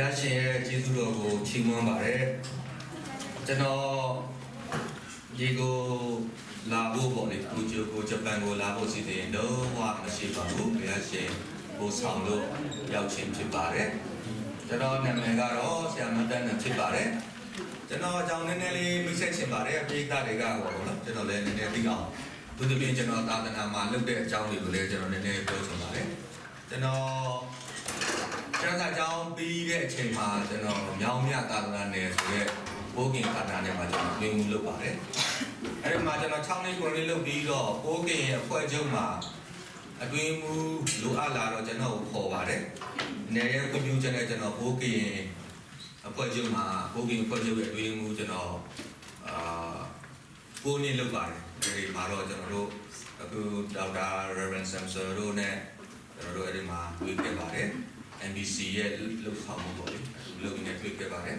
ရားရှင်ရဲ့ကျေးဇူးတော်ကိုချီးမွမ်းပါတယ်ကျွန်တော်ဒီကိုလာဖို့ပေါ့လေကိုဂျိုကိုဂျပန်ကိုလာဖို့စီစဉ်တော့ဟောမရှိပါဘူးဘုရားရှင်ကိုဆောင်လို့ရောက်ချင်းဖြစ်ပါတယ်ကျွန်တော်နာမည်ကတော့ဆရာမတန်းနဲ့ဖြစ်ပါတယ်ကျွန်တော်အကြောင်းနည်းနည်းလေးမိတ်ဆက်ချင်ပါတယ်အပိသတွေကပေါ့နော်ကျွန်တော်လည်းနည်းနည်းသိအောင်သူတပင်းကျွန်တော်သာသနာမှာလုပ်တဲ့အကြောင်းတွေကိုလည်းကျွန်တော်နည်းနည်းပြောချင်ပါတယ်ကျွန်တော် ကျန်းစာကြောင်းပြီးတဲ့အချိန်မှာကျွန်တော်မြောင်းမြသာသနာနယ်ဆိုရဲဘိုးကင်ခန္ဓာနယ်မှာကျွန်တော်ပြင်မှုလုပ်ပါတယ်။အဲဒီမှာကျွန်တော်6နှစ်ကိုလေးလုပ်ပြီးတော့ဘိုးကင်ရဲ့အဖွဲ့ချုပ်မှာအတွင်းမှုလိုအပ်လာတော့ကျွန်တော်ကိုခေါ်ပါတယ်။နယ်ရဲ့ကွန်ပျူတာနဲ့ကျွန်တော်ဘိုးကင်အဖွဲ့ချုပ်မှာဘိုးကင်အဖွဲ့ချုပ်ရဲ့အတွင်းမှုကျွန်တော်အာကိုနေလုပ်ပါတယ်။ဒီမှာတော့ကျွန်တော်တို့အခုဒေါက်တာ Reverend Samson တို့နဲ့ကျွန်တော်တို့အဲဒီမှာတွေ့ခဲ့ပါတယ်။ NBC ရဲ့လှုပ်ဆောင်မှုပေါ့လေလုပ်နေတွေ့ခဲ့ပါတယ်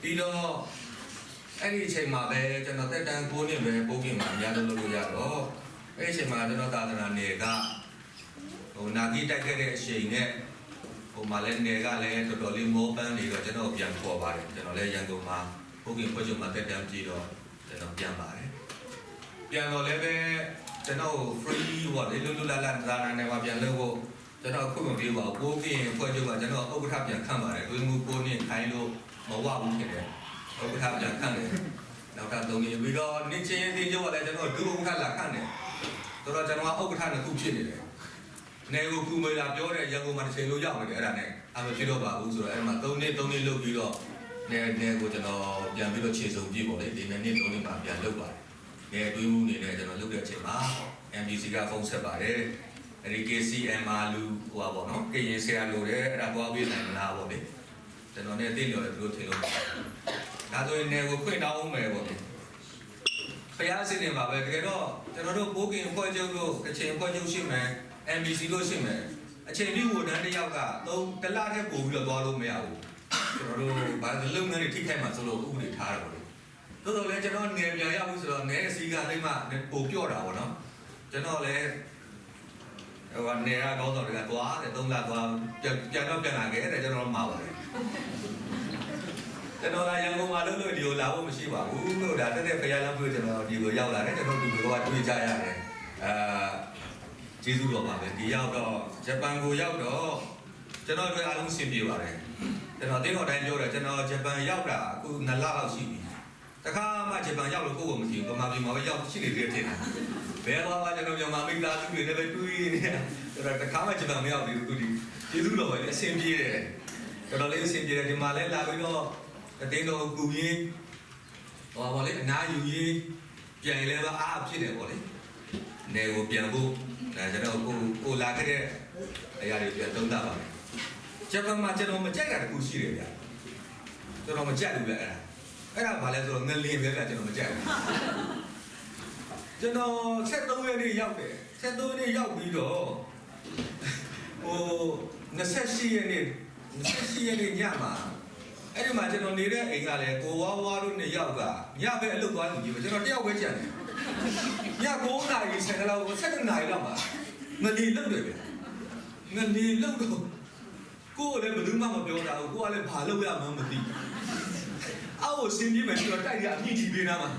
ပြီးတော့အဲ့ဒီအချိန်မှာပဲကျွန်တော်တက်တန်း9နှစ်ပဲပိုးကင်မှာအများလုံးလုပ်လို့ရတော့အဲ့ဒီအချိန်မှာကျွန်တော်သာသနာနယ်ကဟိုနာဂီတက်ခဲ့တဲ့အချိန်နဲ့ဟိုမှာလည်းနယ်ကလည်းတော်တော်လေးမောပန်းနေတော့ကျွန်တော်ပြန်ခေါ်ပါတယ်ကျွန်တော်လည်းရန်ကုန်မှာပိုးကင်ဖွဲ့ချုပ်မှာတက်တန်းကြည့်တော့ကျွန်တော်ပြန်ပါတယ်ပြန်တော့လည်းပဲကျွန်တော် free ဟောလေလွတ်လွတ်လပ်လပ်သာသနာနယ်မှာပြန်လုပ်ဖို့ ကျွန်တော်ခုမပြေပါဘူးပိုးကင်းဖွဲ့ချုပ်ကကျွန်တော်ဥက္ကဋ္ဌပြန်ခန့်ပါတယ်တွင်မူကိုနေခိုင်းလို့မဝဘူးဖြစ်တယ်ဥက္ကဋ္ဌပြန်ခန့်တယ်နောက်ကသုံးနေပြီးတော့နေချင်းရင်သေးချုပ်ကလည်းကျွန်တော်ဒုဥက္ကဋ္ဌလာခန့်တယ်ဆိုတော့ကျွန်တော်ဥက္ကဋ္ဌနှစ်ခုဖြစ်နေတယ်နေကိုကူမေလာပြောတဲ့ရန်ကုန်မှာတစ်ချိန်လို့ရောက်နေတယ်အဲ့ဒါနဲ့အမဖြစ်တော့ပါဘူးဆိုတော့အဲ့မှာ၃နှစ်၃နှစ်လုပ်ပြီးတော့နေနေကိုကျွန်တော်ပြန်ပြီးတော့ခြေစုံကြည့်ပေါ့လေဒီနေ့နေ့၃နှစ်မှာပြန်လုပ်ပါတယ်နေတွင်းမှုနေနဲ့ကျွန်တော်လုပ်တဲ့အချိန်မှာ MDC ကဖုန်းဆက်ပါတယ် အဲ့ဒီ KCMR လူဟိုပါပေါ့နော်ကရင်ဆရာလိုတယ်အဲ့ဒါသွားပြီးနိုင်မလားပေါ့လေကျွန်တော်လည်းသိလျော်တယ်သူတို့ထင်လို့ဒါဆိုရင်နေကိုခွင့်တောင်းအောင်မယ်ပေါ့လေဖျားစစ်နေပါပဲတကယ်တော့ကျွန်တော်တို့ပိုးကင်ဖွဲ့ချုပ်လို့ကချင်ဖွဲ့ချုပ်ရှိမယ် MBC လို့ရှိမယ်အချိန်ပြီးဝန်ထမ်းတစ်ယောက်ကသုံးတစ်လတည်းပို့ပြီးတော့သွားလို့မရဘူးကျွန်တော်တို့ဘာလုပ်ငန်းတွေထိခိုက်မှာဆိုလို့ဥပဒေထားတယ်ပေါ့လေတိုးတော့လည်းကျွန်တော်နေပြန်ရဘူးဆိုတော့နေစီကလိမ့်မှပို့ပြော့တာပေါ့နော်ကျွန်တော်လည်း ဟိုကနေရကောင်းတော်တွေကသွားတယ်သုံးလသွားပြန်ပြန်တော့ပြန်လာခဲ့တယ်ကျွန်တော်မှာပါတယ်ကျွန်တော်ကရန်ကုန်မှာလို့လို့ဒီကိုလာဖို့မရှိပါဘူးလို့ဒါတက်တဲ့ဖယားလမ်းပြေကျွန်တော်ဒီကိုရောက်လာတယ်ကျွန်တော်ဒီကိုကတွေ့ကြရတယ်အာကျေးဇူးတော်ပါပဲဒီရောက်တော့ဂျပန်ကိုရောက်တော့ကျွန်တော်တို့အားလုံးဆင်ပြေပါတယ်ကျွန်တော်တင်းတော်တိုင်းပြောတယ်ကျွန်တော်ဂျပန်ရောက်တာအခု2လလောက်ရှိပြီတခါမှဂျပန်ရောက်လို့ကိုယ့်ကိုမကြည့်ဘူးဗမာပြည်မှာပဲရောက်ရှိနေသေးတယ်ထင်တယ် ဘယ်တော့မှကျွန်တော်မြန်မာမိသားစုတွေနဲ့ပဲတွေ့နေတယ်ဆိုတော့တခါမှကျွန်တော်မရောက်သေးဘူးသူဒီကျေးဇူးတော်ပဲအဆင်ပြေတယ်တော်တော်လေးအဆင်ပြေတယ်ဒီမှာလဲလာပြီးတော့အတင်းတော်ကူရင်းဟောပါလေအနာယူရင်းပြန်လဲပါအားဖြစ်တယ်ပေါ့လေနေကိုပြန်ဖို့ဒါကျွန်တော်ကိုကိုလာခဲ့တဲ့အရာတွေပြန်သုံးသပ်ပါမယ်ဂျပန်မှာကျွန်တော်မကြိုက်တာတခုရှိတယ်ဗျာကျွန်တော်မကြိုက်ဘူးဗျအဲ့ဒါအဲ့ဒါဘာလဲဆိုတော့ငလင်းပဲဗျာကျွန်တော်မကြိုက်ဘူး ကျွန်တော်73ရက်နေ့ရောက်တယ်73ရက်နေ့ရောက်ပြီးတော့ဟို28ရက်နေ့28ရက်နေ့ညမှာအဲ့ဒီမှာကျွန်တော်နေတဲ့အိမ်ကလည်းကိုဝါဝါတို့နှစ်ယောက်ကညပဲအလုပ်သွားလို့ကြည့်ပဲကျွန်တော်တယောက်ပဲကြံတယ်ည9နာရီ10လောက်7နာရီလောက်မှာငလီလုတ်တယ်ဗျငလီလုတ်တော့ကိုယ်လည်းဘယ်သူမှမပြောတာဘူးကိုကလည်းဘာလုပ်ရမှန်းမသိအောက်ကိုဆင်းပြေးမယ်ဆိုတော့တိုက်ရအပြည့်ကြီးပေးတာမှာ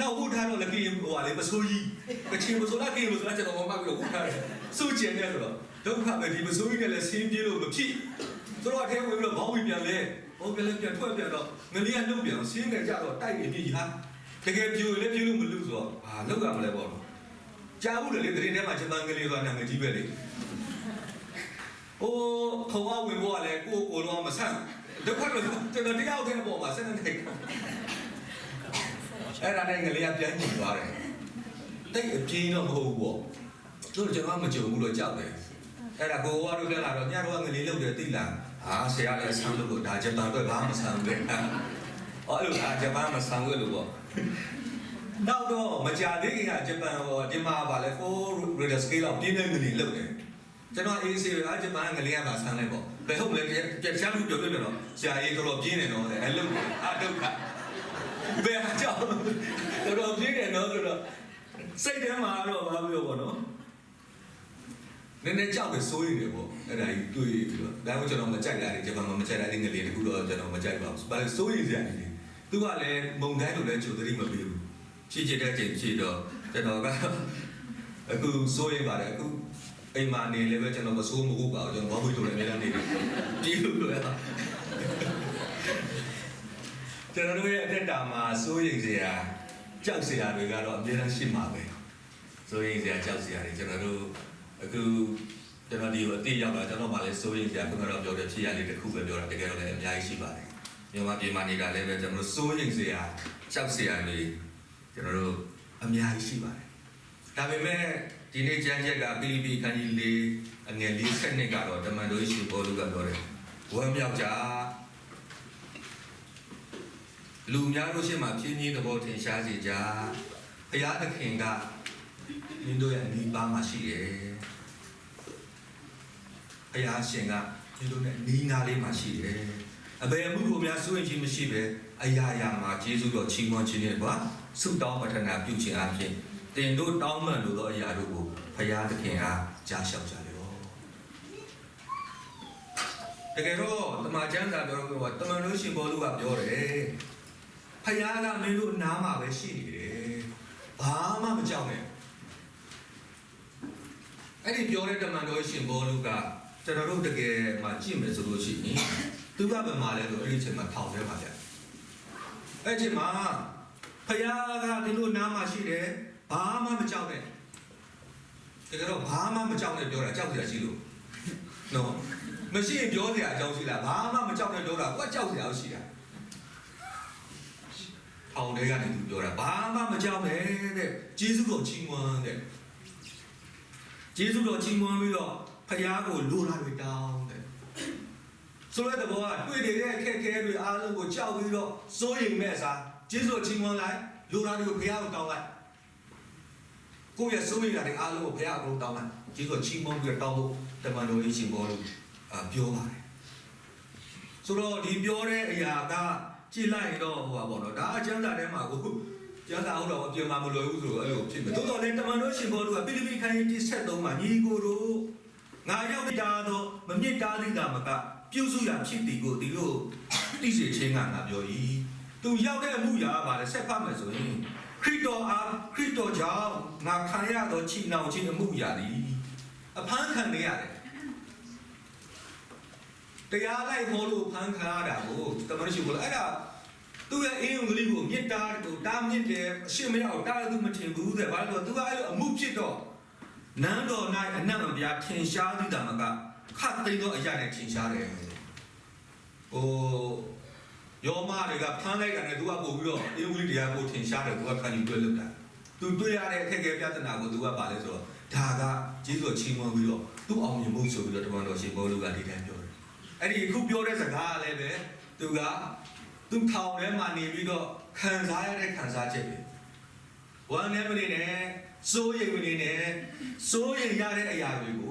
နောက်ဝုထားတော့လည်းကင်းဟိုဟာလေပစိုးကြီးကချင်ပစိုးလားကင်းပစိုးလားကျွန်တော်မမှတ်ပြီးတော့ဝုထားတယ်စုကျင်နေဆိုတော့ဒုက္ခပဲဒီပစိုးကြီးနဲ့လည်းဆင်းပြေးလို့မဖြစ်ဆိုတော့အထဲဝင်ပြီးတော့ဘောင်းပြီးပြန်လဲဘောင်းပြန်လဲပြန်ထွက်ပြန်တော့ငလျက်နှုတ်ပြန်ဆင်းနေကြတော့တိုက်နေပြီဟာတကယ်ပြိုလည်းပြိုလို့မလို့ဆိုတော့ဟာလောက်ရမလဲပေါ့နော်ကြားဘူးလေတရင်ထဲမှာဂျပန်ကလေးဆိုတာနာမည်ကြီးပဲလေဟိုခေါင်းအဝင်ဘောကလည်းကိုကိုတော့မဆန့်ဒုက္ခတော့ကျွန်တော်တယောက်တည်းပေါ်မှာဆက်နေတယ် အဲ့ဒါနဲ့ငလေးကပြန်ညင်သွားတယ်တိတ်အပြင်းတော့မဟုတ်ဘူးပေါ့သူတို့ကျွန်တော်မကြုံဘူးတော့ကြောက်တယ်အဲ့ဒါကိုဝါတို့လည်းလာတော့ညတော့ငလေးလုတ်တယ်တိလားဟာဆရာလည်းဆမ်းလို့ဒါဂျပန်အတွက်ဘာမှမဆမ်းဘူးလေအော်လို့ဟာဂျပန်မဆမ်းဘူးလို့ပေါ့နောက်တော့မကြသေးခင်ကဂျပန်ဟောဒီမှာဗာလဲ4 rider scale လောက်ပြင်းတဲ့ငလေးလုတ်တယ်ကျွန်တော် AC ကဂျပန်ငလေးကပါဆမ်းလိုက်ပေါ့ဘယ်ဟုတ်လဲပြက်ချမ်းလို့ပြောပြတော့ဆရာကြီးတော်တော်ပြင်းနေတော့အဲ့လုတ်အဒုက္ခ ဘယ်အကြောင်းတော်တော်ပြင်းတယ်နော်ဆိုတော့စိတ်ထဲမှာတော့ဘာပြောပေါ့နော်နည်းနည်းကြောက်တယ်စိုးရိမ်တယ်ပေါ့အဲ့ဒါကြီးတွေ့ပြီးတော့ဒါမှကျွန်တော်မကြိုက်တာလေဂျပန်မှာမကြိုက်တာလေးငလေးတခုတော့ကျွန်တော်မကြိုက်ပါဘူးဘာလို့စိုးရိမ်စရာကြီးလဲသူကလည်းမုံတိုင်းလိုလည်းချိုသတိမပေးဘူးဖြည့်ချတဲ့အချိန်ဖြည့်တော့ကျွန်တော်ကအခုစိုးရိမ်ပါတယ်အခုအိမ်မှာနေလည်းပဲကျွန်တော်မစိုးမဟုတ်ပါဘူးကျွန်တော်ဘာမှမလုပ်လည်းအများနဲ့နေတယ်ဒီလိုလိုရ ကျွန်တော်တို့ရဲ့အသက်တာမှာစိုးရိမ်စရာကြောက်စရာတွေကတော့အများကြီးရှိမှာပဲစိုးရိမ်စရာကြောက်စရာတွေကျွန်တော်တို့အခုကျွန်တော်ဒီကိုအတိရောက်လာကျွန်တော်မှလည်းစိုးရိမ်စရာခုနကတော့ပြောတဲ့ဖြစ်ရလေးတစ်ခုပဲပြောတာတကယ်တော့လည်းအများကြီးရှိပါတယ်မြန်မာပြည်မှာနေတာလည်းပဲကျွန်တော်တို့စိုးရိမ်စရာကြောက်စရာတွေကျွန်တော်တို့အများကြီးရှိပါတယ်ဒါပေမဲ့ဒီနေ့ကျမ်းချက်ကဖိလိပ္ပိခန်းကြီးလေးအငယ်လေးဆက်နှစ်ကတော့တမန်တော်ရှိပေါ်လူကပြောတယ်ဝမ်းမြောက်ကြ လူများတို့ရှေ့မှာပြင်းပြင်းသဘောထင်ရှားစေကြဘုရားသခင်ကမင်းတို့ရဲ့အနီးပါးမှာရှိတယ်ဘုရားရှင်ကဒီလိုနဲ့နီးနာလေးမှာရှိတယ်။အဘယ်မှုကိုများစိုးရင်ချင်းမရှိပဲအရာရာမှာယေရှုတော်ချီးမွမ်းခြင်းနဲ့ကွာဆုတောင်းပတနာပြုခြင်းအပြင်တင်တို့တောင်းပန်လိုသောအရာတို့ကိုဘုရားသခင်အားကြားလျှောက်ကြလေ။တကယ်တော့တမန်ကျမ်းစာပြောတော့တမန်တော်ရှင်ဘောလူကပြောတယ်။ ဘုရားကမင်းတို့နားမှာပဲရှိနေတယ်။ဘာမှမကြောက်နဲ့။အဲ့ဒီပြောတဲ့တမန်တော်ရှင်ဘောလူကကျွန်တော်တို့တကယ်မှကြည့်မယ်ဆိုလို့ရှိရင်သူကဗမာလဲလို့အဲ့ဒီအချိန်မှာထောင်ထဲမှာဗျအဲ့ဒီအချိန်မှာဖယားကဒီလိုနားမှာရှိတယ်ဘာမှမကြောက်နဲ့တကယ်တော့ဘာမှမကြောက်နဲ့ပြောတာကြောက်စရာရှိလို့နော်မရှိရင်ပြောစရာအကြောင်းရှိလားဘာမှမကြောက်နဲ့ပြောတာကိုကကြောက်စရာရှိတာ ထောင်ထဲကနေသူပြောတာဘာမှမကြောက်နဲ့တဲ့ဂျေစုတော်ချီးမွမ်းတဲ့ဂျေစုတော်ချီးမွမ်းပြီးတော့ဖယားကိုလိုလာတွေတောင်းတယ်ဆိုတဲ့ဘောကတွေ့နေတဲ့အခက်အခဲတွေအားလုံးကိုကြောက်ပြီးတော့စိုးရိမ်မဲ့အစားကျေးဇူးချင်းမွန်လိုက်လိုလာတွေကိုဖယားကိုတောင်းလိုက်ကိုယ့်ရဲ့စိုးရိမ်တာတွေအားလုံးကိုဖယားကိုတောင်းလိုက်ကျေးဇူးချင်းမွန်ပြီးတော့တောင်းဖို့တမန်တော်ကြီးရှင်ဘောလို့အာပြောပါတယ်ဆိုတော့ဒီပြောတဲ့အရာက ကြည့်လိုက်တော့ဟိုပါပေါ့နော်ဒါအကျမ်းစာထဲမှာကိုကျမ်းစာဟုတ်တော့အပြင်မှာမလွယ်ဘူးဆိုတော့အဲ့လိုဖြစ်မယ်တိုးတော်လည်းတမန်တော်ရှင်ဘောတို့ကပိလိပိခိုင်း73မှာညီကိုတို့ငါရောက်တာတော့မမြင့်တားသေးတာမကပြုစုရဖြစ်သည်ကိုဒီလိုသိစေခြင်းကငါပြော၏သူရောက်တဲ့အမှုရာပါလေဆက်ဖတ်မယ်ဆိုရင်ခရစ်တော်အားခရစ်တော်ကြောင့်ငါခံရသောချီနှောင်ခြင်းအမှုရာသည်အဖမ်းခံနေရတယ် တရားလိုက်ဟောလို့ဖမ်းခံရတာကိုတမန်တော်ရှိခိုးအဲ့ဒါသူ့ရဲ့အင်းုံကလေးကိုမြစ်တာကိုတားမြစ်တယ်အရှိမရအောင်တားလို့သူမထင်ဘူးတဲ့ဘာလို့လဲသူကအဲ့လိုအမှုဖြစ်တော့နန်းတော်၌အနတ်မပြားထင်ရှားသည့်တာမကခတ်သိမ်းသောအရာနဲ့ထင်ရှားတယ်။ဟိုယောမတွေကဖမ်းလိုက်တာနဲ့သူကပို့ပြီးတော့အင်ဝီတရားကိုထင်ရှားတယ်သူကခံယူတွေ့လို့တာ။ तू တွေ့ရတဲ့အခက်အခဲပြဿနာကို तू ကပါလဲဆိုတော့ဒါကကျေးဇူးချီးမွမ်းပြီးတော့သူ့အောင်မြင်မှုဆိုပြီးတော့တမန်တော်ရှင်ဘောလူကဒီတိုင်းပြောတယ်။ အဲ့ဒီအခုပြောတဲ့စကားကလည်းပဲသူကသူ့ထောင်ထဲမှာနေပြီးတော့ခံစားရတဲ့ခံစားချက်ပဲ။ဝမ်းနဲ့မနေနဲ့စိုးရိမ်မနေနဲ့စိုးရိမ်ရတဲ့အရာတွေကို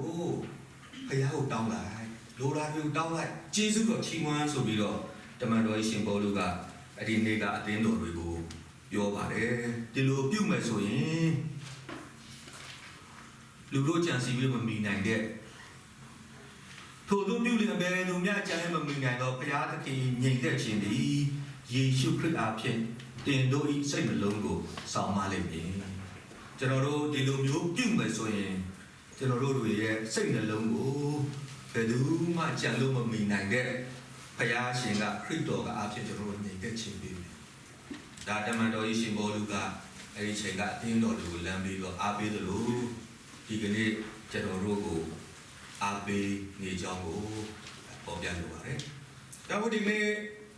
ဘုရားကိုတောင်းလိုက်လိုရာတွေကိုတောင်းလိုက်ကျေးဇူးတော်ချီးမွမ်းဆိုပြီးတော့တမန်တော်ရှင်ပေါလုကအဲ့ဒီနေ့ကအသင်းတော်တွေကိုပြောပါတယ်ဒီလိုပြုမယ်ဆိုရင်လူတို့ကြံစီပြီးမမီနိုင်တဲ့ ထို့သောပြုလျက်ပဲလူများကြံမမီနိုင်တော့ဘုရားသခင်ညီတဲ့ခြင်းသည်ယေရှုခရစ်အားဖြင့်တင်တို့ဤစိတ်နှလုံးကိုဆောင်မလိမ့်မည်ကျွန်တော်တို့ဒီလိုမျိုးပြုမယ်ဆိုရင်ကျွန်တော်တို့တွေရဲ့စိတ်နှလုံးကိုဘယ်သူမှကြံလို့မမီနိုင်တဲ့ဘုရားရှင်ကခရစ်တော်ကအဖြစ်ကျွန်တော်တို့နေတဲ့ခြင်းပေးတယ်။ဒါတမန်တော်ကြီးရှင်ဘောလူကအဲဒီချိန်ကအသင်းတော်တွေကိုလမ်းပြီးတော့အားပေးသလိုဒီကနေ့ကျွန်တော်တို့ကို အားပေးနေကြောင်းကိုပေါ်ပြလိုပါတယ်။ဒါမို့ဒီနေ့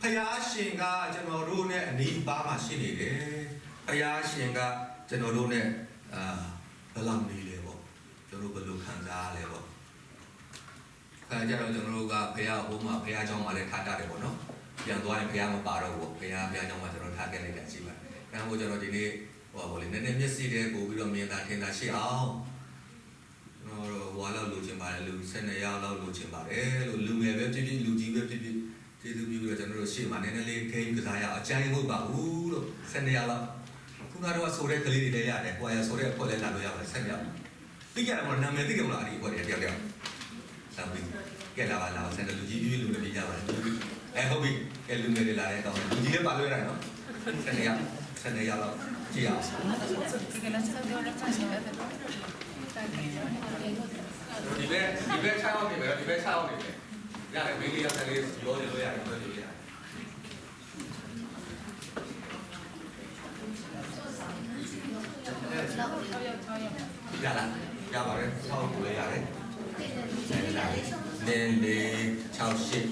ဘုရားရှင်ကကျွန်တော်တို့နဲ့အနီးပါးမှာရှိနေတယ်။ဘုရားရှင်က ကျွန်တော်တို့ ਨੇ အာဘယ်လောက်နေလဲပေါ့ကျွန်တော်တို့ဘယ်လိုခံစားရလဲပေါ့အဲကြတော့ကျွန်တော်တို့ကဖះဟိုမှာဖះเจ้าမှာလည်းထားတတ်တယ်ပေါ့နော်ပြန်သွားရင်ဖះမပါတော့ဘူးဖះဖះเจ้าမှာကျွန်တော်ထားခဲ့လိုက်တာရှိပါတယ်အဲဟိုကျွန်တော်ဒီနေ့ဟိုပါလေနည်းနည်းမျက်စိတဲ့ပို့ပြီးတော့မြင်တာထင်တာရှိအောင် ကျွန်တော်တို့ဟွာလောက်လိုချင်ပါတယ်လူ12ယောက်လောက်လိုချင်ပါတယ်လို့လူငယ်ပဲဖြစ်ဖြစ်လူကြီးပဲဖြစ်ဖြစ်ကျေးဇူးပြုပြီးတော့ကျွန်တော်တို့ရှေ့မှာနည်းနည်းလေးဂိမ်းကစားရအောင်အကြိုင်မဟုတ်ပါဘူးလို့12ယောက်လောက်ခုနကတော့ဆိုတဲ့ကလေးတွေလည်းရတယ်။ဟိုရဆိုတဲ့အခွက်လည်းလာလို့ရတယ်ဆက်ရအောင်သိကြတယ်မလားနာမည်သိကြမလားအဲ့ဒီဘွက်တယောက်တယောက်လာပြီကဲလာပါလာပါဆက်လူကြီးပြည့်လူလည်းပြကြပါလားအဲဟုတ်ပြီကဲလူငယ်တွေလာတဲ့ကောင်လူကြီးလည်းပါလို့ရတယ်နော်ဆက်နေရဆက်နေရတော့ကြည့်အောင် Porque no se dio la chance de verlo. ဒီဘက်ဒီဘက်6အောင်နေမယ်ဒီဘက်6အောင်နေမယ်ရတယ်မင်းလေးရောက်တယ်လေးရောနေလို့ရတယ်ပြောလို့ရတယ်ရလားရပါတယ်6ကိုလည်းရတယ်နင်းလေး6ရှစ်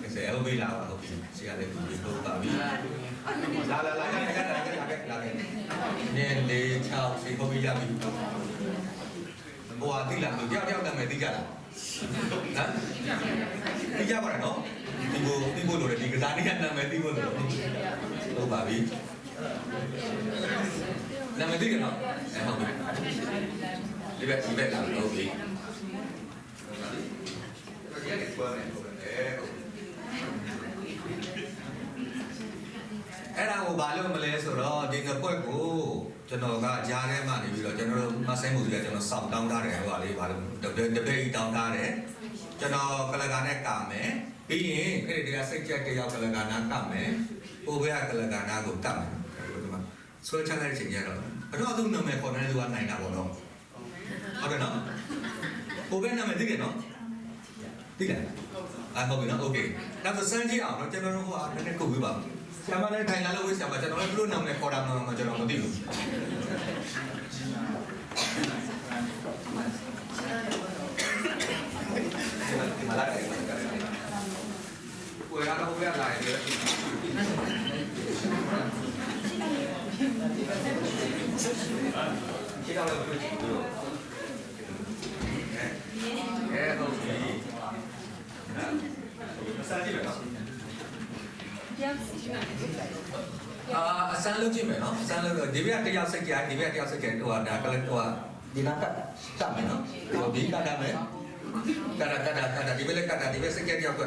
ကဲအဲ့ဘယ်လာပါဟုတ်ပြီဆရာလေးကိုပြောပါပြီလာလာလာရရရရရလာခဲ့နင်းလေး6ရှစ်ဟုတ်ပြီရပြီ ဘွာတိလာလို့တယောက်တယောက်နာမည်သိကြလားဟမ်သိကြပါရနော်ဒီကိုဒီကိုလို့ဒီကစားနေရနာမည်သိဖို့လို့ဟုတ်ပါပြီနာမည်သိကြနော်အဲဟုတ်ပြီဒီဘက်ဒီဘက်လာလို့ဟုတ်ပြီရက်ကွာနေဟုတ်တယ်အဲ့ဒါကိုဘာလို့မလဲဆိုတော့ဒီကပွက်ကို ကျွန်တော်ကကြားထဲမှာနေပြီးတော့ကျွန်တော်တို့မဆိုင်မှုတွေကကျွန်တော်စောင့်တောင်းထားတယ်ဟိုပါလေဘာလို့တပည့်တပည့်တောင်းထားတယ်ကျွန်တော်ကလကာနဲ့ကာမယ်ပြီးရင်အဲ့ဒီကစိတ်ကြက်တယောက်ကလကာနာကမယ်ဟိုဘက်ကကလကာနာကိုကမယ်ဒီမှာဆွဲချလိုက်ချိန်ကျတော့အတော့သူ့နာမည်ခေါ်တဲ့လူကနိုင်တာပေါ့နော်ဟုတ်တယ်နော်ဟိုဘက်နာမည်သိတယ်နော်သိတယ်အာဟုတ်ပြီနော်โอเคနောက်ဆိုစမ်းကြည့်အောင်နော်ကျွန်တော်တို့ဟိုအားနည်းနည်းခုတ်ပြပါ ဆရာမလည်းထိုင်လာလို့ဝိဆရာမကျွန်တော်လည်းဘလို့နာမည်ခေါ်တာမှကျွန်တော်မသိဘူးဒီမှာလာတယ်ကိုရတော့ဘယ်လာလဲခြေတော်လည်းဘယ်လိုကြည့်လို့အဲဟုတ်ပြီစာကြည့်မယ်နော် အာအစမ်းလုပ်ကြည့်မယ်နော်အစမ်းလုပ်တော့ဒီဘက်ကတယောက်စိတ်ကြဒီဘက်ကတယောက်စိတ်ကြဟိုဒါကလည်းဟိုဒီနာကတတ်မယ်နော်ဟိုဒီကတတ်မယ်ကတကတကတဒီဘက်ကတဒီဘက်စိတ်ကြတယောက်က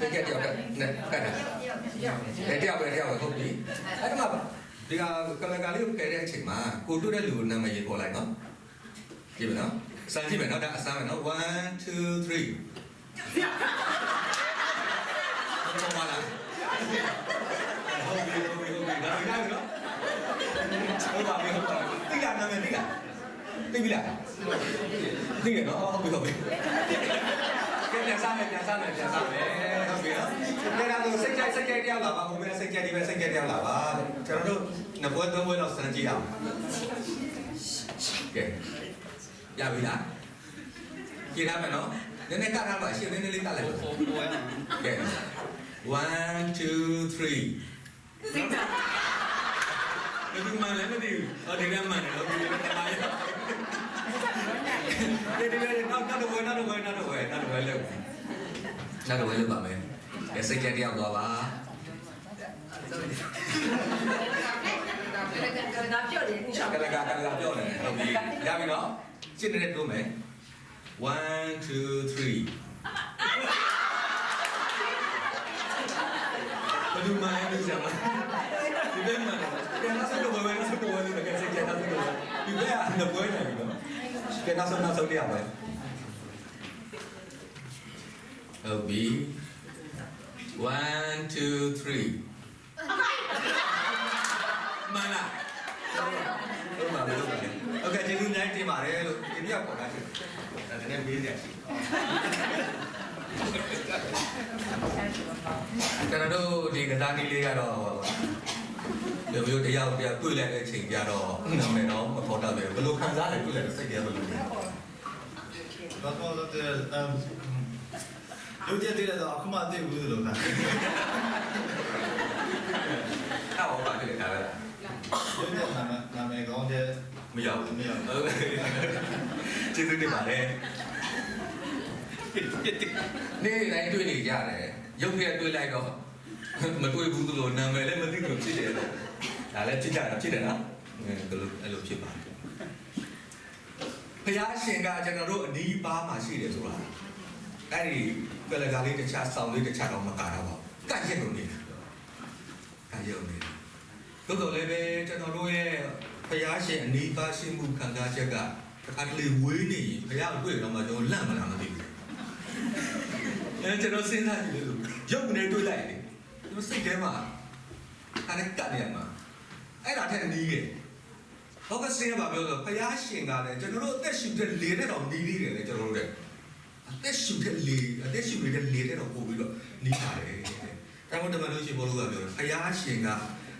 စိတ်ကြတယောက်ကနဲ့ကတတဲ့တယောက်ပဲတယောက်ပဲဟုတ်ပြီအဲ့ဒါမှဒီကကလကာလေးကိုကဲတဲ့အချိန်မှာကိုတွေ့တဲ့လူနာမည်ရေးပေါ်လိုက်နော်ကြည့်မယ်နော်စမ်းကြည့်မယ်နော်ဒါအစမ်းမယ်နော်1 2 3ပေါ်ပါလား ဟုတ်ပြီဟုတ်ပြီဟုတ်ပြီဒါပြီးလားနော်ဟုတ်ပါပြီဟုတ်ပါပြီသိလားနာမည်သိလားသိပြီလားသိရနော်ဟုတ်ပြီဟုတ်ပြီကဲပြန်စားမယ်ပြန်စားမယ်ပြန်စားမယ်ဟုတ်ပြီနော်ကဲဒါဆိုစိတ်ကြိုက်စိတ်ကြိုက်တယောက်လာပါဘုရားစိတ်ကြိုက်ဒီပဲစိတ်ကြိုက်တယောက်လာပါကျွန်တော်တို့နှ စ်ပွဲသုံးပွဲတော့စမ်းကြည့်အောင်ကဲရပြီလားကြည့်ရမယ်နော်နည်းနည်းကတ်ထားပါရှင်းနည်းနည်းလေးကတ်လိုက်ပါကဲ one two three ဘယ်သူမှလည်းမသိဘူး။အော်ဒီကမှန်တယ်လို့ပြောတယ်ပါရော။ဒီဒီလေးနောက်နောက်တော့ဝယ်နောက်တော့ဝယ်နောက်တော့ဝယ်နောက်တော့ဝယ်လို့နောက်တော့ဝယ်လို့ပါမယ်။ရစိတ်ကြတယောက်သွားပါကလကကလကပြောတယ်ဟုတ်ပြီရပြီနော်ရှင်းနေတဲ့တိုးမယ်1 2 3 လူမှန်လို့ကြာမှာဒီဘက်မှာကဲနာစတော့ဘယ်နဲ့စတော့ဘယ်နဲ့ကဲစက်ကြတာစတော့ဒီဘက်ကလည်းပွဲနေပြီနော်ကဲနာစနာစတော့ရပါမယ်ဟုတ်ပြီ1 2 3မနာဟုတ်ပါဘူးဟုတ်ကဲ့ကျေးဇူးများတင်ပါတယ်လို့ဒီမြောက်ပေါ်တာကျေးဇူးဒါတကယ်မေးရရှိ ကျွန်တော်တို့ဒီကစားနည်းလေးကတော့ဒီမျိုးတယောက်တယောက်တွေ့လိုက်တဲ့အချိန်ကျတော့နာမည်တော့မပေါ်တော့ဘူးဘယ်လိုခံစားလဲတွေ့လိုက်စိတ်ထဲဘယ်လိုလဲ Wat was dat? ehm Doe je dit dan? Kom maar, dit moet je doen. အဲ့ဟောပါကြည့်တာပဲ Doe je naar mijn naar mijn gewoon je မရောက်ဘူး meer. ဟုတ်ကျေးဇူးတင်ပါတယ် နေ့တိုင်းတွေ့နေကြတယ်ရုပ်ရက်တွေ့လိုက်တော့မတွေ့ဘူးသလိုနာမည်လည်းမသိဘူးဖြစ်တယ်ဒါလည်းဖြစ်ကြတာဖြစ်တယ်နော်အဲဒါလိုအဲ့လိုဖြစ်ပါတယ်ဘုရားရှင်ကကျွန်တော်တို့အနီးပါးမှာရှိတယ်ဆိုတာအဲ့ဒီကလကာလေးတစ်ခြားဆောင်းလေးတစ်ခြားတော့မကာတော့ပါဘူးကန့်ရက်လို့နေတာကန့်ရက်လို့နေတာသို့တော်လည်းပဲကျွန်တော်တို့ရဲ့ဘုရားရှင်အနီးပါးရှိမှုခံစားချက်ကတခါတလေဝေးနေရင်ဘုရားတွေ့တော့မှကျွန်တော်လန့်မလားမသိဘူး အဲကျွန်တော်စဉ်းစားကြည့်လို့ရုပ်နဲ့တွေ့လိုက်တယ်ကျွန်တော်စိတ်ထဲမှာအဲ့ဒါကတ်နေရမှာအဲ့ဒါထက်အနည်းခဲ့ဟောကစင်းကဘာပြောလဲဘုရားရှင်ကလည်းကျွန်တော်တို့အသက်ရှူတဲ့လေတဲ့တော့နီးသေးတယ်လေကျွန်တော်တို့တဲ့အသက်ရှူတဲ့လေအသက်ရှူနေတဲ့လေတဲ့တော့ပို့ပြီးတော့နီးပါတယ်ဒါမှမဟုတ်တမန်လို့ရှိဘောလို့ကပြောတယ်ဘုရားရှင်က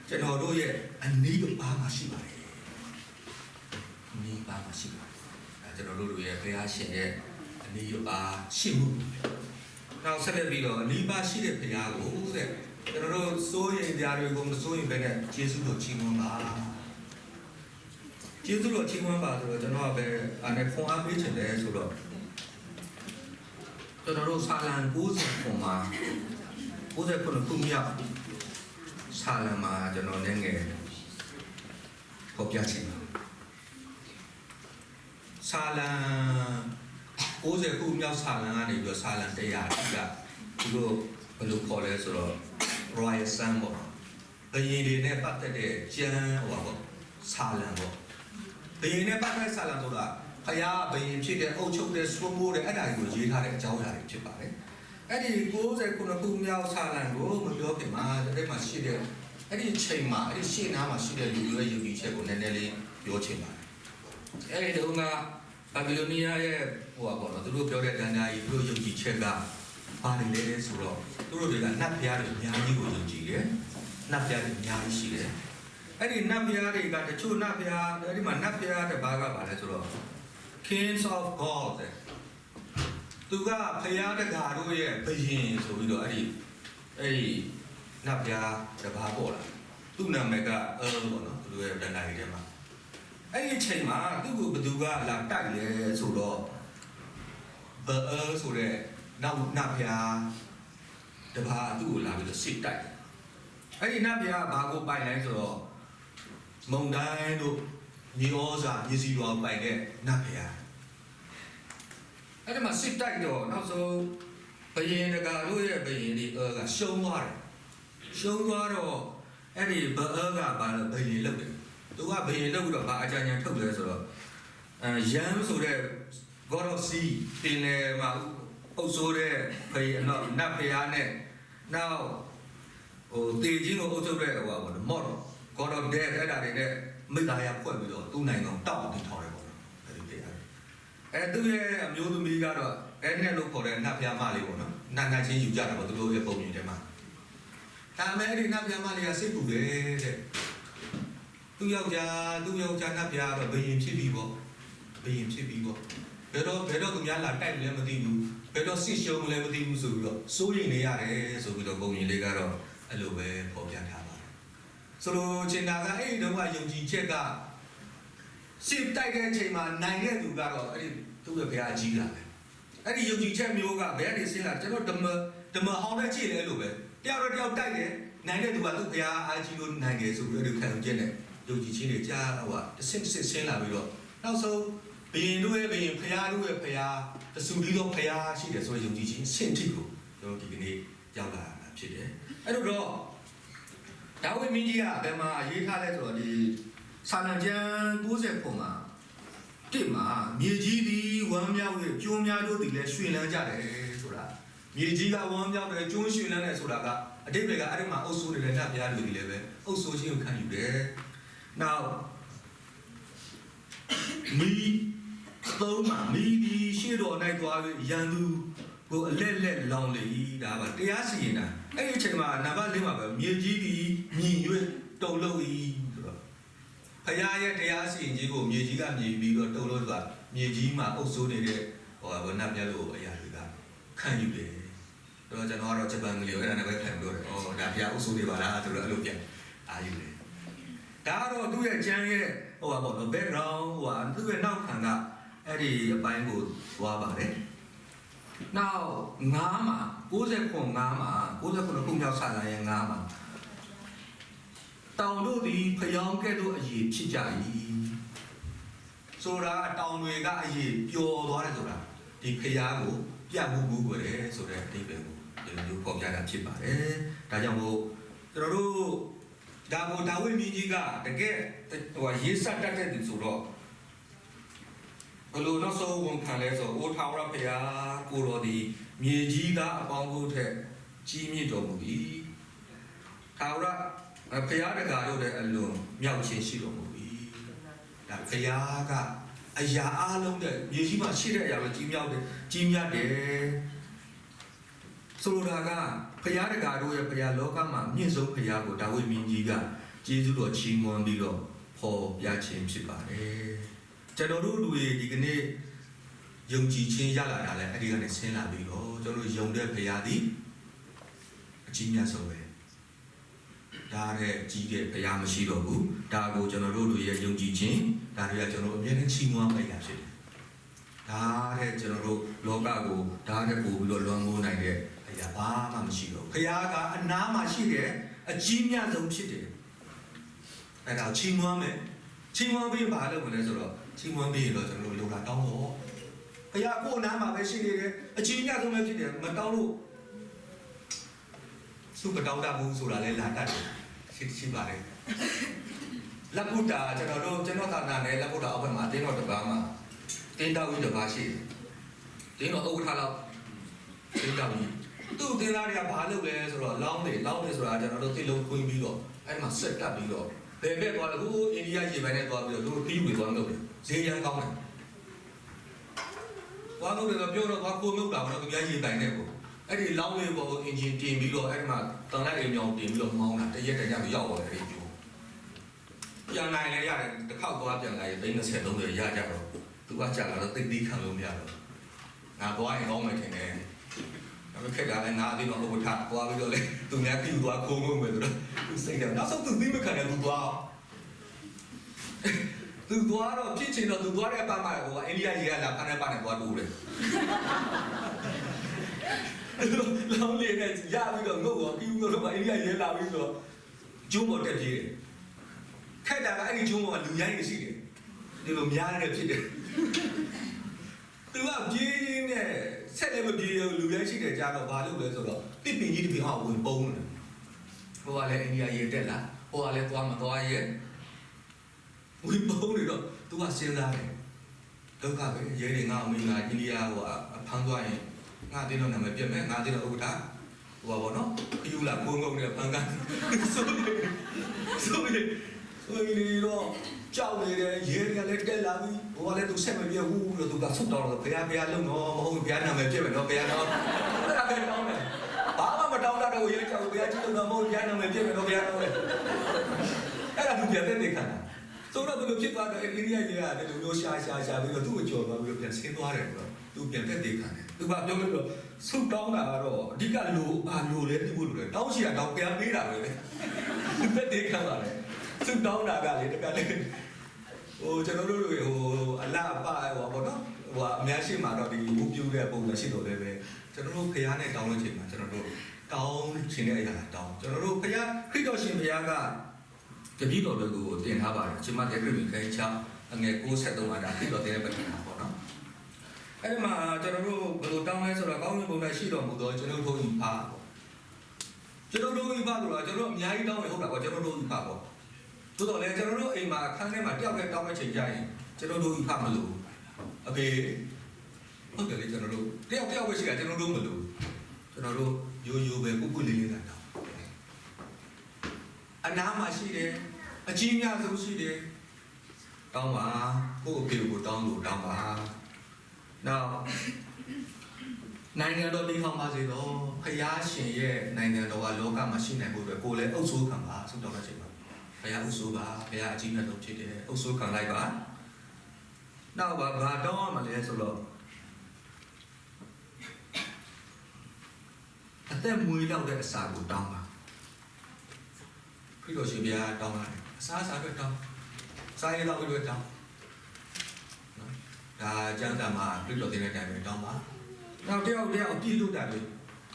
ကျွန်တော်တို့ရဲ့အနီးတစ်ပါးမှာရှိပါတယ်အနီးပါးမှာရှိပါတယ်အဲကျွန်တော်တို့ရဲ့ဘုရားရှင်ရဲ့အ နီးတစ်ပါးရှိမှုနောက်ဆက်လက်ပြီးတော့အနီးပါးရှိတဲ့ဘုရားကိုတဲ့ကျွန်တော်တို့စိုးရင်တရားတွေကိုမစိုးရင်ပဲနဲ့ယေရှုကိုချီးမွမ်းပါကျေးဇူးတော်ချီးမွမ်းပါဆိုတော့ကျွန်တော်ကပဲအနေခွန်အားပေးချင်တယ်ဆိုတော့ကျွန်တော်တို့ဆာလံ90ခွန်မှာ90ခုခုမြောက်ဆာလံမှာကျွန်တော်လည်းငယ်ပေါ်ပြချင်ပါဆာလံ 90ခုမြောက်ဆာလံကနေပြီးတော့ဆာလံ100တိကသူတို့ဘယ်လိုခေါ်လဲဆိုတော့ Royal Sun ပေါ့ဘယင်တွေနဲ့ပတ်သက်တဲ့ကျမ်းဟောပေါ့ဆာလံပေါ့ဘယင်နဲ့ပတ်သက်ဆာလံဆိုတာဖယားဘယင်ဖြစ်တဲ့အုပ်ချုပ်တဲ့စိုးမိုးတဲ့အဲ့ဒါကိုရေးထားတဲ့အကြောင်းအရာတွေဖြစ်ပါတယ်။အဲ့ဒီ69ခုမြောက်ဆာလံကိုမပြောခင်မှာဒီမှာရှိတဲ့အဲ့ဒီချိန်မှာအဲ့ဒီရှေ့နားမှာရှိတဲ့လူတွေရဲ့ယုံကြည်ချက်ကိုနည်းနည်းလေးပြောချင်ပါတယ်။အဲ့ဒီတုန်းက ဘာဘီလိုနီးယားရဲ့ဟိုပါပေါ့နော်သူတို့ပြောတဲ့ဒဏ္ဍာရီသူတို့ယုံကြည်ချက်ကဘာတွေလဲလဲဆိုတော့သူတို့တွေကနတ်ဖျားတွေအများကြီးကိုယုံကြည်တယ်။နတ်ဖျားတွေအများကြီးရှိတယ်။အဲ့ဒီနတ်ဘုရားတွေကတချို့နတ်ဘုရားအဲ့ဒီမှာနတ်ဘုရားတစ်ပါးကပါလဲဆိုတော့ Kings of God တဲ့သူကဘုရားတကာတို့ရဲ့ဘုရင်ဆိုပြီးတော့အဲ့ဒီအဲ့ဒီနတ်ဘုရားတစ်ပါးပေါ်လာသူ့နာမည်ကအဲပေါ့နော်သူတို့ရဲ့ဒဏ္ဍာရီထဲမှာ အဲ့ဒီအချိန်မှာသူ့ကိုဘသူကလာတိုက်လဲဆိုတော့ဘအဲဆိုတဲ့နောက်နတ်ဘုရားတစ်ပါးသူ့ကိုလာပြီးတော့စစ်တိုက်တယ်အဲ့ဒီနတ်ဘုရားဘာကိုပိုင်လဲဆိုတော့မုံတိုင်းတို့မြေဩဇာမြေစီတော်ပိုင်တဲ့နတ်ဖျားအဲ့ဒီမှာစစ်တိုက်တော့နောက်ဆုံးဘယင်တကာတို့ရဲ့ဘယင်ဒီအဲကရှုံးသွားတယ်ရှုံးသွားတော့အဲ့ဒီဘအဲကဘာလဲဘယင်လောက်တယ် သူကဘယင်လောက်ပြီးတော့ဘာအကြံဉာဏ်ထုတ်လဲဆိုတော့အဲရန်ဆိုတဲ့ God of Sea ပင်လယ်မှာအုပ်စိုးတဲ့ဘယင်တော့နတ်ဖျားနဲ့နောက်ဟိုတေကြီးကိုအုပ်ချုပ်တဲ့ဟိုပါဘောမော့ God of Death အဲ့ဒါတွေနဲ့မိသားရဖွဲ့ပြီးတော့သူ့နိုင်ငံတောက်ပြီးထောင်တယ်ပေါ့နော်အဲ့ဒီတရားအဲသူရဲ့အမျိုးသမီးကတော့အဲ့နဲ့လို့ခေါ်တဲ့နတ်ဖျားမလေးပေါ့နော်နတ်နတ်ချင်းယူကြတာပေါ့သူတို့ရဲ့ပုံမြင်ထဲမှာဒါမဲ့အဲ့ဒီနတ်ဖျားမလေးကစိတ်ပူတယ်တဲ့ သူယောက်ျားသူယောက်ျားနတ်ဖျားတော့ဘယင်ဖြစ်ပြီးပေါ့ဘယင်ဖြစ်ပြီးပေါ့ဘယ်တော့ဘယ်တော့သူများလာတိုက်လည်းမသိဘူးဘယ်တော့စစ်ရှုံးလည်းမသိဘူးဆိုပြီးတော့စိုးရိမ်နေရတယ်ဆိုပြီးတော့ပုံမြင်လေးကတော့အဲ့လိုပဲပေါ်ပြထားပါတယ်ဆိုလိုချင်တာကအဲ့ဒီတော့ကယုံကြည်ချက်ကစစ်တိုက်တဲ့အချိန်မှာနိုင်တဲ့သူကတော့အဲ့ဒီသူ့ရဲ့ဘုရားကြီးလာတယ်အဲ့ဒီယုံကြည်ချက်မျိုးကဘယ်ကနေဆင်းလာကျွန်တော်ဓမ္မဓမ္မဟောင်းတဲ့ကြည့်လေအဲ့လိုပဲတယောက်တော့တယောက်တိုက်တယ်နိုင်တဲ့သူကသူ့ဘုရားအားကြီးလို့နိုင်တယ်ဆိုပြီးအဲ့ဒီခံယူချက်နဲ့ ယုံကြည်ခြင်းတွေကြားဟိုကတစ်ဆင့်တစ်ဆင့်ဆင်းလာပြီးတော့နောက်ဆုံးဘယင်တို့ရဲ့ဘယင်ဘုရားတို့ရဲ့ဘုရားတဆူပြီးတော့ဘုရားရှိတယ်ဆိုရင်ယုံကြည်ခြင်းအဆင့်ထိကိုကျွန်တော်ဒီကနေ့ရောက်လာတာဖြစ်တယ်အဲ့လိုတော့ဒါဝိမင်းကြီးကဘယ်မှာရေးထားလဲဆိုတော့ဒီဆာလံကျမ်း90ပုံမှာတစ်မှာမြေကြီးသည်ဝမ်းမြောက်၍ကျိုးများတို့သည်လည်းရွှင်လန်းကြတယ်ဆိုတာမြေကြီးကဝမ်းမြောက်တယ်ကျိုးရွှင်လန်းတယ်ဆိုတာကအတိတ်တွေကအဲ့ဒီမှာအုပ်ဆိုးနေတဲ့နတ်ဘုရားတွေဒီလည်းပဲအုပ်ဆိုးခြင်းကိုခံယူတယ်။ Now မိသုံးမှာမိဒီရှေ့တော်၌သွား၍ရန်သူကိုအလက်လက်လောင်လေ၏ဒါပါတရားစီရင်တာအဲ့ဒီအချိန်မှာနံပါတ်၄မှာပဲမြေကြီးသည်မြင်၍တုံလို့၏ဆိုတော့ဖရာရဲ့တရားစီရင်ခြင်းကိုမြေကြီးကမြင်ပြီးတော့တုံလို့ဆိုတာမြေကြီးမှာအုပ်စိုးနေတဲ့ဟိုဘာနတ်မြတ်လို့အရာတွေကခံယူတယ်အဲ့တော့ကျွန်တော်ကတော့ဂျပန်ကလေးကိုအဲ့ဒါနဲ့ပဲခံပြောတယ်။အော်ဒါဖရာအုပ်စိုးနေပါလားဆိုတော့အဲ့လိုပြန်အာယူတယ်။ ဒါကတော့သူ့ရဲ့ကျမ်းရဲ့ဟိုပါပေါ့နော် background ဟိုဟာသူ့ရဲ့နောက်ခံကအဲ့ဒီအပိုင်းကိုသွားပါတယ်။ now ငါးမှာ60ခွန်ငါးမှာ60ခွန်ခုမြောက်ဆာလာရဲ့ငါးမှာတောင်တို့သည်ဖျောင်းကဲ့သို့အည်ဖြစ်ကြ၏ဆိုတာတောင်တွေကအည်ပျော်သွားတယ်ဆိုတာဒီဖျားကိုပြတ်မှုမှုကိုလေဆိုတဲ့အဓိပ္ပာယ်ကိုဒီလိုမျိုးပေါ်ပြတာဖြစ်ပါတယ်ဒါကြောင့်မို့ကျွန်တော်တို့ ဒါကိုဒါဝိမင်းကြီးကတကယ်ဟိုရေးဆက်တတ်တဲ့သူဆိုတော့ဘလို့နောက်ဆုံးဝန်ခံလဲဆိုအိုထာဝရဘုရားကိုတော်ဒီမြေကြီးသားအပေါင်းကိုထက်ကြီးမြင့်တော်မူ၏ထာဝရဘုရားတကာတို့လည်းအလွန်မြောက်ခြင်းရှိတော်မူ၏ဒါဘုရားကအရာအလုံးတဲ့မြေကြီးမှာရှိတဲ့အရာပဲကြီးမြောက်တယ်ကြီးမြတ်တယ်ဆိုလိုတာက ဘုရားတကာတို့ရဲ့ဘုရားလောကမှာမြင့်ဆုံးဘုရားကိုဒါဝိမင်းကြီးကကျေးဇူးတော်ချီးမွမ်းပြီးတော့ဖော်ပြခြင်းဖြစ်ပါတယ်ကျွန်တော်တို့လူတွေဒီကနေ့ယုံကြည်ခြင်းရလာတာလည်းအဲ့ဒီကနေဆင်းလာပြီးတော့ကျွန်တော်တို့ယုံတဲ့ဘုရားသည်အကြီးမြတ်ဆုံးပဲဒါတဲ့ကြီးတဲ့ဘုရားမရှိတော့ဘူးဒါကိုကျွန်တော်တို့လူရဲ့ယုံကြည်ခြင်းဒါတွေကကျွန်တော်တို့အမြဲတမ်းချီးမွမ်းမိတာဖြစ်တယ်ဒါတဲ့ကျွန်တော်တို့လောကကိုဒါတဲ့ပို့ပြီးတော့လွန်မိုးနိုင်တဲ့ အရာဘာမှမရှိတော့ဘူးဘုရားကအနားမှာရှိတဲ့အကြီးမြတ်ဆုံးဖြစ်တယ်အဲ့ဒါချီးမွမ်းမယ်ချီးမွမ်းပြီးဘာလုပ်မလဲဆိုတော့ချီးမွမ်းပြီးတော့ကျွန်တော်တို့လောကတောင်းတော့ဘုရားကိုယ်အနားမှာပဲရှိနေတယ်အကြီးမြတ်ဆုံးပဲဖြစ်တယ်မတောင်းလို့စုမတောင်းတတ်ဘူးဆိုတာလဲလာတတ်တယ်ရှိရှိပါတယ်လက်ဗုဒ္ဓကျွန်တော်တို့ကျွန်တော်သာနာနဲ့လက်ဗုဒ္ဓအောက်ဘက်မှာတင်းတော်တစ်ပါးမှာတင်းတော်ကြီးတစ်ပါးရှိတယ်တင်းတော်ဥက္ကဋ္ဌလောက်တင်းတော်ကြီး သူ့တင်းသားတွေကဘာလုပ်လဲဆိုတော့လောင်းတယ်လောင်းတယ်ဆိုတာကျွန်တော်တို့သိလုံးခွင်းပြီးတော့အဲ့မှာဆက်တက်ပြီးတော့ဘယ်ဘက်သွားလဲဟိုအိန္ဒိယရေပိုင်းနဲ့သွားပြီးတော့သူတို့ပြီးဝင်သွားလို့တယ်ဈေးရန်ကောင်းတယ်သွားလို့တော့ပြောတော့သွားကိုမြုပ်တာကတော့သူများရေပိုင်းနဲ့ကိုအဲ့ဒီလောင်းလေးပေါ်အင်ဂျင်တင်ပြီးတော့အဲ့ဒီမှာတန်လိုက်အိမ်မြောင်တင်ပြီးတော့မောင်းတာတရက်တရက်ရောက်သွားတယ်အဲ့ဒီကျိုးပြန်နိုင်လည်းရတယ်တစ်ခေါက်သွားပြန်လာရင်30 30ရကြတော့သူကကြာလာတော့တိတ်တိခံလို့မရတော့ငါသွားရင်ကောင်းမယ်ထင်တယ် ဒါပေမဲ့ခက်တာလည်းငါအပြီးတော့ဥပ္ပထသွားပြီးတော့လေသူများကြည့်သွားခိုးငုံမယ်ဆိုတော့သူစိတ်တယ်နောက်ဆုံးသူသိမခံတယ်သူသွားသူသွားတော့ဖြစ်ချင်တော့သူသွားတဲ့အပမှာဟိုအိန္ဒိယရေကလာဖမ်းတဲ့ပါနဲ့သွားတူတယ်လောင်းလေးနဲ့ရပြီးတော့ငုတ်သွားပြီးတော့အိန္ဒိယရေလာပြီးဆိုတော့ကျုံးပေါ်တက်ပြေးတယ်ခက်တာကအဲ့ဒီကျုံးပေါ်မှာလူရိုင်းနေရှိတယ်ဒီလိုများနေဖြစ်တယ်သူကပြေးရင်းနဲ့ ဆက်လည်းမပြေးဘူးလူရိုင်းရှိတယ်ကြားတော့ဘာလုပ်လဲဆိုတော့တစ်ပင်ကြီးတစ်ပင်အောင်ဝင်ပုံးတယ်ဟိုကလည်းအိန္ဒိယရေတက်လာဟိုကလည်းသွားမသွားရဲ့ဝင်ပုံးနေတော့သူကစဉ်းစားတယ်ဒုက္ခပဲရဲတွေငါအမေငါအိန္ဒိယဟိုအဖမ်းသွားရင်ငါတင်းတော့နာမည်ပြတ်မယ်ငါတင်းတော့ဥက္ကဋ္ဌဟိုပါဘောနော်ပြူလာကိုငုံနေဖန်ကန်ဆိုရင်ဆိုရင်ဆိုရင်တော့ ကြောက်နေတယ်ရဲတွေကလည်းတက်လာပြီဟိုကလည်းသူဆက်မပြေဘူးလို့သူကဆုတ်တော့ဘုရားဘုရားလုံတော့မဟုတ်ဘုရားနာမည်ပြတ်မယ်နော်ဘုရားတော့အဲ့ဒါပဲတောင်းတယ်ဘာမှမတောင်းတတ်တော့ရဲကြောက်ဘုရားကြည့်လို့တော့မဟုတ်ဘုရားနာမည်ပြတ်မယ်နော်ဘုရားတော့အဲ့ဒါသူပြန်တဲ့နေခါဆိုတော့ဘယ်လိုဖြစ်သွားတော့အိန္ဒိယကြီးကလည်းလူမျိုးရှာရှာရှာပြီးတော့သူ့ကိုကြော်သွားပြီးတော့ပြန်ဆင်းသွားတယ်ဆိုတော့သူပြန်သက်သေးခံတယ်သူကပြောလို့တော့ဆုတ်တောင်းတာကတော့အဓိကလိုအာလိုလဲပြီးဖို့လိုတယ်တောင်းချင်တာတော့ပြန်ပေးတာပဲလေသူသက်သေးခံပါတယ် ဆုတ်တောင်းတာကလေတကယ်လေဟိုကျွန်တော်တို့တွေဟိုအလားအပဟိုပေါ့နော်ဟိုအများရှိမှတော့ဒီဝူပြူတဲ့ပုံစံရှိတော့လည်းပဲကျွန်တော်တို့ဖရားနဲ့တောင်းလို့ချိန်မှာကျွန်တော်တို့တောင်းချင်တဲ့အရာတောင်းကျွန်တော်တို့ဖရားခရစ်တော်ရှင်ဖရားကတပည့်တော်တို့ကိုတင်ထားပါတယ်အချိန်မှတက်ကရီခိုင်းချအငယ်63မှာဒါတိတော်တဲ့ပဋ္ဌာန်းပေါ့နော်အဲ့ဒီမှာကျွန်တော်တို့ဘယ်လိုတောင်းလဲဆိုတော့ကောင်းကင်ဘုံနဲ့ရှိတော်မူသောကျွန်တော်တို့ဤဖာပေါ့ကျွန်တော်တို့ဤဖာဆိုတာကျွန်တော်အများကြီးတောင်းရင်ဟုတ်တာပေါ့ကျွန်တော်တို့ဤဖာပေါ့ သို့တော်လည်းကျွန်တော်တို့အိမ်မှာအခန်းထဲမှာတယောက်ပဲတောင်းမဲ့ချိန်ကြရင်ကျွန်တော်တို့ဤဖာမလို့အဖေဟုတ်တယ်လေကျွန်တော်တို့တယောက်တယောက်ပဲရှိတာကျွန်တော်တို့မလို့ကျွန်တော်တို့ရိုးရိုးပဲပုပ်ပုလေးလေးတာတောင်းအနားမှာရှိတယ်အကြီးများဆုံးရှိတယ်တောင်းပါကိုယ့်အဖေကိုတောင်းလို့တောင်းပါနောက်နိုင်ငံတော်တည်ထောင်ပါစေတော့ဖယားရှင်ရဲ့နိုင်ငံတော်ကလောကမှာရှိနိုင်ဖို့အတွက်ကိုယ်လည်းအုပ်ဆိုးခံပါဆုတောင်းရခြင်းပါ ဖယားအုပ်ဆိုးပါဖယားအကြီးမြတ်ဆုံးဖြစ်တယ်အုပ်ဆိုးခံလိုက်ပါနောက်ပါဘာတောင်းရမလဲဆိုတော့အသက်မွေးလောက်တဲ့အစာကိုတောင်းပါခရစ်တော်ရှင်ဘုရားတောင်းပါတယ်အစားအစာပဲတောင်းစားရတော့ပဲတောင်းနော်ဒါကျမ်းစာမှာပြုလုပ်တဲ့အတိုင်းပဲတောင်းပါနောက်တယောက်တယောက်ပြည်လို့တာလေ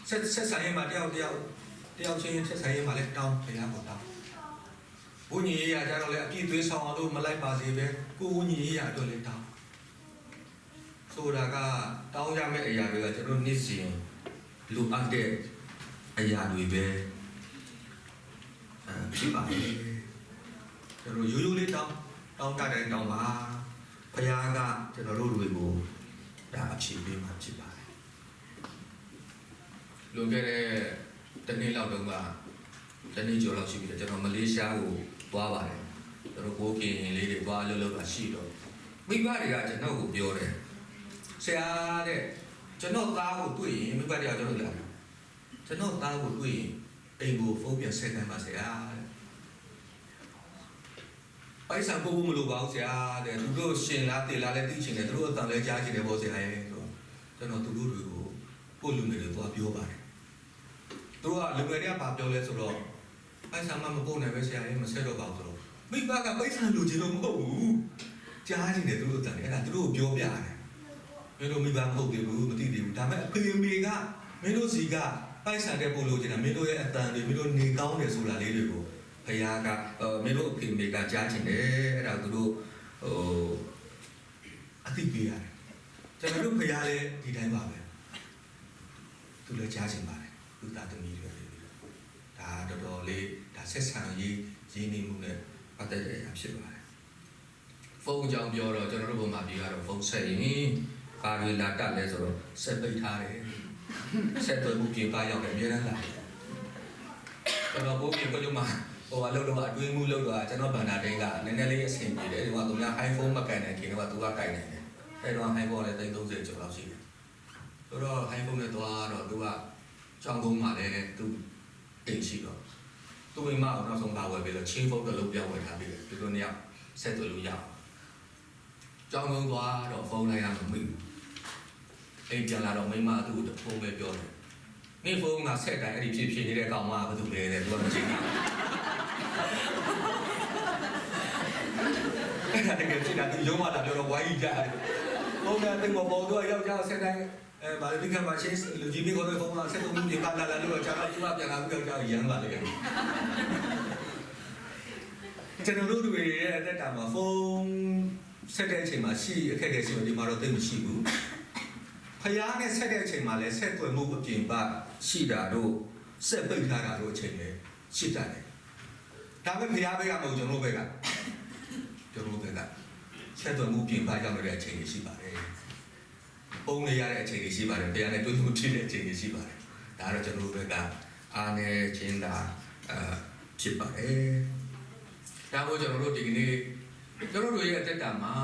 ဆက်ဆက်ဆိုင်ရမှာတယောက်တယောက်တယောက်ချင်းဆက်ဆိုင်ရမှာလည်းတောင်းဘုရားကိုတောင်း ဘုန်းကြီးရကြတော့လေအပြည့်သွေးဆောင်အောင်လို့မလိုက်ပါစေပဲကိုဘုန်းကြီးရတော့လည်းတောင်းဆိုတာကတောင်းရမယ့်အရာတွေကကျွန်တော်နေ့စဉ်လူအပ်တဲ့အရာတွေပဲအဲဖြစ်ပါလေကျွန်တော်ရိုးရိုးလေးတောင်းတောင်းတတ်တယ်တောင်းပါဘရားကကျွန်တော်တို့တွေကိုဒါအဖြေပေးမှာဖြစ်ပါတယ်လွန်ခဲ့တဲ့တစ်နေ့လောက်တုန်းကတစ်နေ့ကျော်လောက်ရှိပြီလေကျွန်တော်မလေးရှားကို သွားပါတယ်ကျွန်တော်ကိုကင်လေးတွေသွားလှုပ်လှုပ်တာရှိတော့မိဘတွေကကျွန်တော်ကိုပြောတယ်ဆရာတဲ့ကျွန်တော်သားကိုတွေ့ရင်မိဘတွေကကျွန်တော်လာတယ်ကျွန်တော်သားကိုတွေ့ရင်အိမ်ကိုဖုန်းပြန်ဆက်ခံပါဆရာတဲ့ပိုက်ဆံပို့ဖို့မလိုပါဘူးဆရာတဲ့သူတို့ရှင်လားတေလားလည်းသိချင်တယ်သူတို့အတန်လည်းကြားချင်တယ်ပေါ့ဆရာရဲ့ဆိုတော့ကျွန်တော်သူတို့တွေကိုပို့လူငယ်တွေသွားပြောပါတယ်သူတို့ကလူငယ်တွေကဘာပြောလဲဆိုတော့ ပိုက်ဆံမှမပို့နိုင်ပဲဆရာရဲ့မဆက်တော့ပါဘူးဆိုတော့မိဘကပိုက်ဆံလိုချင်လို့မဟုတ်ဘူးကြားချင်တယ်သူတို့အတန်လည်းအဲ့ဒါသူတို့ကိုပြောပြတယ်မင်းတို့မိဘမဟုတ်သေးဘူးမသိသေးဘူးဒါပေမဲ့အဖေအမေကမင်းတို့စီကပိုက်ဆံတဲ့ပို့လို့ချင်တာမင်းတို့ရဲ့အတန်တွေမင်းတို့နေကောင်းတယ်ဆိုတာလေးတွေကိုဖခင်ကအဲမင်းတို့အဖေမေကကြားချင်တယ်အဲ့ဒါသူတို့ဟိုအသိပေးရတယ်ကျွန်တော်တို့ဖခင်လည်းဒီတိုင်းပါပဲသူလည်းကြားချင်ပါတယ်သူတာသမီးတွေလည်း ဒါတော်တော်လေးဒါဆက်ဆံရေးရင်းနှီးမှုနဲ့ပတ်သက်တဲ့အရာဖြစ်ပါတယ်ဖုန်းအကြောင်းပြောတော့ကျွန်တော်တို့ဘုံမှာပြောရတော့ဖုန်းဆက်ရင်ကာရီလာတက်လဲဆိုတော့ဆက်ပိတ်ထားတယ်ဆက်သွယ်မှုပြေပါရောက်တယ်အများအားလာတယ်ကျွန်တော်ဘိုးပြေကကြမှာဟိုကလောက်တော့အတွင်းမှုလောက်တော့ကျွန်တော်ဗန်နာတိန်ကနည်းနည်းလေးအဆင်ပြေတယ်ဒီကသူများ iPhone မကန်တဲ့ခင်တော့သူကကင်နေတယ်အဲတော့ iPhone လည်း330ကျော်လောက်ရှိတယ်ဆိုတော့ iPhone နဲ့သွားတော့သူကကြောင်ကုန်းမှာလည်းသူ အိမ်ရှိတော့သူ့မိမကနောက်ဆုံးပါဝယ်ပြီးတော့ချင်းဖုန်းတော့လုံးပြောင်းဝယ်ထားပြီးတယ်သူတို့နှစ်ယောက်ဆက်သွယ်လို့ရအောင်ကြောင်ကုန်းသွားတော့ဖုန်းလိုက်ရမှမမိဘူးအိမ်ပြန်လာတော့မိမသူ့ကိုဖုန်းပဲပြောတယ်နေဖုန်းကဆက်တိုင်းအဲ့ဒီဖြစ်ဖြစ်နေတဲ့ကောင်မကဘာလို့လဲတဲ့သူကမချင်းဘူးအဲ့ဒါတကယ်ဖြစ်တာသူရုံးမှလာပြောတော့ဝိုင်းကြတယ်။ဘုံကတင်မပေါ်တော့ယောက်ျားဆက်တိုင်း အဲဗာလိကမှာချင်းလူကြီးမျိုးကတော့ဘုံကဆက်တော့မြင်ပါလာလာလို့ကြာတော့ဒီမှာပြန်လာပြီးယောက်ျားရမ်းပါလေ။ကျွန်တော်တို့တွေရဲ့အသက်တာမှာဖုန်းဆက်တဲ့အချိန်မှာရှိအခက်အခဲရှိလို့ဒီမှာတော့သိမရှိဘူး။ဖျားနဲ့ဆက်တဲ့အချိန်မှာလည်းဆက်သွယ်မှုအပြင်ပရှိတာတို့ဆက်ပိတ်ထားတာတို့အချိန်ပဲရှိတတ်တယ်။ဒါပေမဲ့ဖျားဘက်ကမဟုတ်ကျွန်တော်တို့ဘက်ကကျွန်တော်တို့ကဆက်သွယ်မှုပြင်ပရောက်နေတဲ့အချိန်တွေရှိပါတယ်။ ပုံနေရတဲ့အချိန်တွေရှိပါတယ်။တရားနဲ့တွေ့မှုဖြစ်တဲ့အချိန်တွေရှိပါတယ်။ဒါကတော့ကျွန်တော်တို့ဘက်ကအားနေချင်းတာအဖြစ်ပါတယ်။ဒါကိုကျွန်တော်တို့ဒီကနေ့ကျွန်တော်တို့ရဲ့အသက်တာမှာ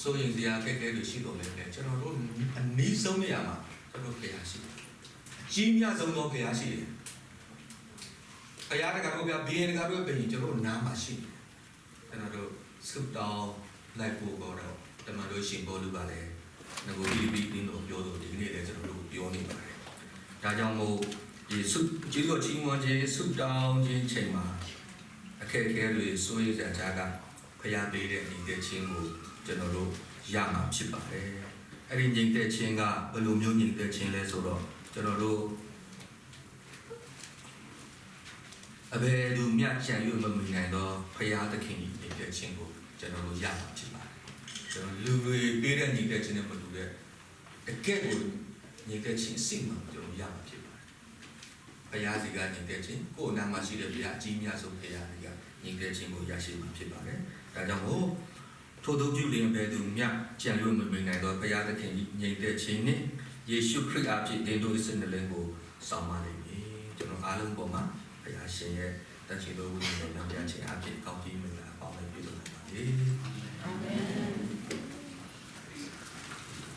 စိုးရင်စရာအခက်အခဲတွေရှိတော့လည်းကျွန်တော်တို့အနည်းဆုံးနေရာမှာကျွန်တော်ဖျားရှိတယ်။ကြီးမြတ်ဆုံးသောဖျားရှိတယ်။ဖျားတကတော့ဗျာဘီရင်တကတော့ပြင်ကျွန်တော်တို့နားမှာရှိတယ်။ကျွန်တော်တို့ဆုတောင်းလိုက်ဖို့တော့တမန်တော်ရှင်ပေါ်လူပါလေ ငကိုဒီဘီတင်းတို့ပြောလို့ဒီနေ့လည်းကျွန်တော်တို့ပြောနေပါတယ်ဒါကြောင့်မို့ဒီဆုကျေးဇူးတော်ချီးမွမ်းခြင်းဆုတောင်းခြင်းချိန်မှာအခက်အခဲတွေစိုးရိမ်စရာကြားကဖျားပေးတဲ့ညီတဲ့ချင်းကိုကျွန်တော်တို့ရမှာဖြစ်ပါတယ်အဲ့ဒီညီတဲ့ချင်းကဘယ်လိုမျိုးညီတဲ့ချင်းလဲဆိုတော့ကျွန်တော်တို့အဘယ်သူမြတ်ချံရွမမီနိုင်တော့ဖရာသခင်ကြီးနေတဲ့ချင်းကိုကျွန်တော်တို့ရမှာဖြစ်ပါတယ် ကျွန်တော်လူတွေပေးတဲ့ညီတဲ့ချင်းနဲ့မတူတဲ့တကယ့်ကိုညီတဲ့ချင်းအစစ်မှကျွန်တော်ရမှာဖြစ်ပါတယ်ဖရာစီကညီတဲ့ချင်းကိုယ်နာမှာရှိတဲ့ဖရာအကြီးမြတ်ဆုံးဖရာကြီးကညီတဲ့ချင်းကိုရရှိမှာဖြစ်ပါတယ်ဒါကြောင့်မို့ထို့သောပြုလင်ဘယ်သူမြတ်ကြံရွမမီနိုင်တော့ဖရာသခင်ကြီးညီတဲ့ချင်းနဲ့ယေရှုခရစ်အဖြစ်တင်တို့စနလင်ကိုဆောင်ပါလိမ့်မယ်ကျွန်တော်အားလုံးပေါ်မှာဘုရားရှင်ရဲ့တန်ရှင်တော်ဝိညာဉ်တော်များများခြင်းအဖြစ်ကောင်းကြီးမင်္ဂလာပေါင်းနဲ့ပြည့်စုံပါစေ။အာမင်